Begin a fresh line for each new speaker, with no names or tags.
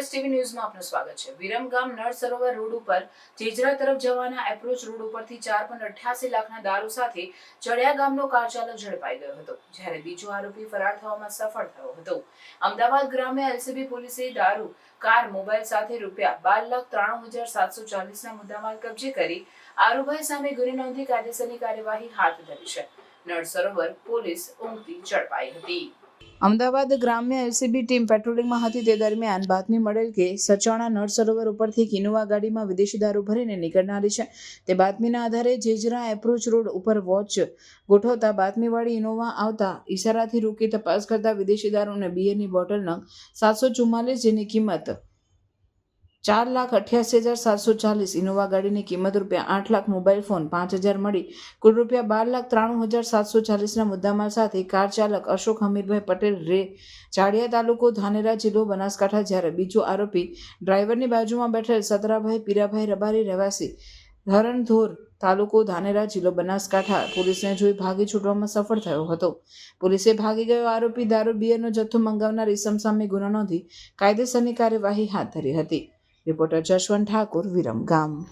TV ન્યૂઝમાં આપનું સ્વાગત છે. વિરમગામ નળ સરોવર રોડ ઉપર જેજરા તરફ જવાના એપ્રોચ રોડ ઉપરથી ચાર પોઈન્ટ અઠ્યાસી લાખના દારૂ સાથે ચડિયા ગામનો કાર ચાલક ઝડપાઈ ગયો હતો, જ્યારે બીજો આરોપી ફરાર થવામાં સફળ થયો હતો. અમદાવાદ ગ્રામે એલસીબી પોલીસે દારૂ, કાર, મોબાઈલ સાથે રૂપિયા બાર લાખ ત્રાણું હજાર સાતસો ચાલીસના મુદ્દામાલ કબજે કરી આરોભાઈ સામે ગુનો નોંધી કાયદેસરની કાર્યવાહી હાથ ધરી છે. નળ સરોવર પોલીસ ઉમટી ઝડપાઈ હતી. અમદાવાદ ગ્રામ્ય એલસીબી ટીમ પેટ્રોલિંગમાં હતી. તે દરમિયાન બાતમી મળેલ કે સચાણા નળ સરોવર ઉપરથી એક ઇનોવા ગાડીમાં વિદેશી દારૂ ભરીને નીકળનારી છે. તે બાતમીના આધારે જેજરા એપ્રોચ રોડ ઉપર વોચ ગોઠવતા બાતમીવાળી ઇનોવા આવતા ઈશારાથી રોકી તપાસ કરતા વિદેશી દારૂને બિયરની બોટલ નંગ સાતસો ચુમ્માલીસ જેની કિંમત ચાર લાખ અઠ્યાસી હજાર સાતસો ચાલીસ. ઇનોવા ગાડીની કિંમત રૂપિયા આઠ લાખ, મોબાઈલ ફોન પાંચ હજાર મળી. કુલ રૂપિયા બાર લાખ ત્રાણું હજાર સાતસો ચાલીસના મુદ્દામાલ સાથે કાર ચાલક અશોક હમીરભાઈ પટેલ રે. ચાડિયા તાલુકો ધાનેરા જિલ્લો બનાસકાંઠા જ્યારે બીજો આરોપી ડ્રાઈવરની બાજુમાં બેઠેલ સતરાભાઈ, પીરાભાઈ રબારી રહેવાસી ધરણધોર તાલુકો ધાનેરા જિલ્લો બનાસકાંઠા પોલીસને જોઈ ભાગી છૂટવામાં સફળ થયો હતો. પોલીસે ભાગી ગયો આરોપી દારૂ, બિયરનો જથ્થો મંગાવનાર ઇસમ સામે ગુનો નોંધી કાયદેસરની કાર્યવાહી હાથ ધરી હતી. રિપોર્ટર જશવંત ઠાકુર વિરમ ગામ